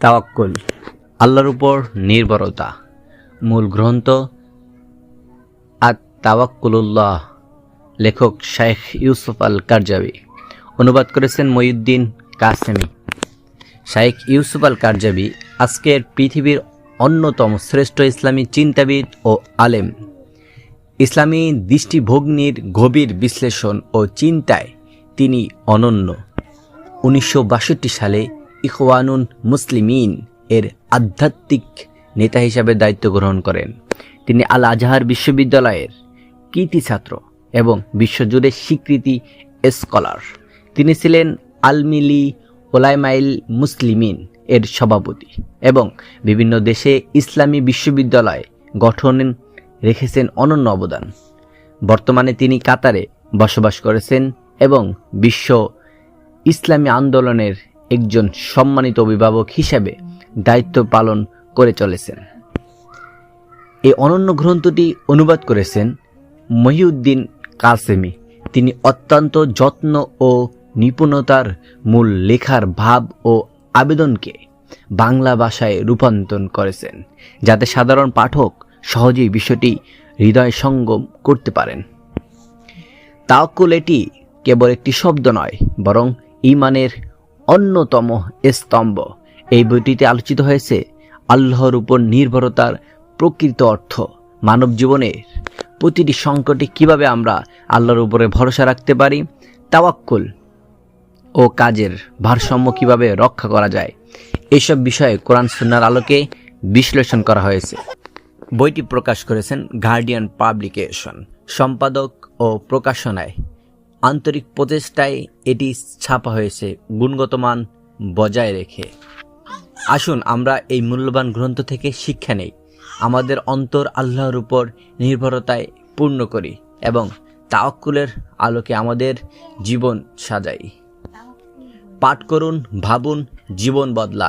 তাওয়াক্কুল। আল্লাহর উপর নির্ভরতা। মূল গ্রন্থ আত তাওয়াক্কুলুল্লাহ লেখক শেখ ইউসুফ আল কারজাবি অনুবাদ করেছেন মঈউদ্দিন কাসেমি। শাইখ ইউসুফ আল কারজাবি আজকের পৃথিবীর অন্যতম শ্রেষ্ঠ ইসলামী চিন্তাবিদ ও আলেম। ইসলামী দৃষ্টিভগ্নির গভীর বিশ্লেষণ ও চিন্তায় তিনি অনন্য। উনিশশো বাষট্টি সালে ইখওয়ানুন মুসলিমিন এর আধ্যাত্মিক নেতা হিসাবে দায়িত্ব গ্রহণ করেন। তিনি আল আজহার বিশ্ববিদ্যালয়ের কৃতি ছাত্র এবং বিশ্বজুড়ে স্বীকৃতি স্কলার। তিনি ছিলেন আলমিলি ওলাইমাইল মুসলিমিন এর সভাপতি এবং বিভিন্ন দেশে ইসলামী বিশ্ববিদ্যালয় গঠন রেখেছেন অনন্য অবদান। বর্তমানে তিনি কাতারে বসবাস করেছেন এবং বিশ্ব ইসলামী আন্দোলনের একজন সম্মানিত অভিভাবক হিসাবে দায়িত্ব পালন করে চলেছেন। এই অনন্য গ্রন্থটি অনুবাদ করেছেন মহিউদ্দিন কাসেমি। তিনি অত্যন্ত যত্ন ও নিপুণতার মূল লেখার ভাব ও আবেদনকে বাংলা ভাষায় রূপান্তর করেছেন, যাতে সাধারণ পাঠক সহজেই বিষয়টি হৃদয় সঙ্গম করতে পারেন। তাওকুল এটি কেবল একটি শব্দ নয়, বরং ইমানের অন্যতম স্তম্ভ। এই বইটিতে আলোচিত হয়েছে আল্লাহর উপর নির্ভরতার প্রকৃত অর্থ, মানব জীবনের প্রতিটি সংকটে কীভাবে আমরা আল্লাহর উপরে ভরসা রাখতে পারি, তাওয়াক্কুল ও কাজের ভারসাম্য কীভাবে রক্ষা করা যায়, এসব বিষয়ে কোরআন সুন্নার আলোকে বিশ্লেষণ করা হয়েছে। বইটি প্রকাশ করেছেন গার্ডিয়ান পাবলিকেশন, সম্পাদক ও প্রকাশনায় আন্তরিক প্রচেষ্টায় এটি ছাপা হয়েছে। গুণগত মান বজায় রেখে। আসুন, আমরা এই মূল্যবান গ্রন্থ থেকে শিক্ষা নেই। আমাদের অন্তর আল্লাহর উপর নির্ভরতায় পূর্ণ করি এবং তাওয়াক্কুলের আলোকে আমাদের জীবন সাজাই। পাঠ করুন, ভাবুন, জীবন বদলান।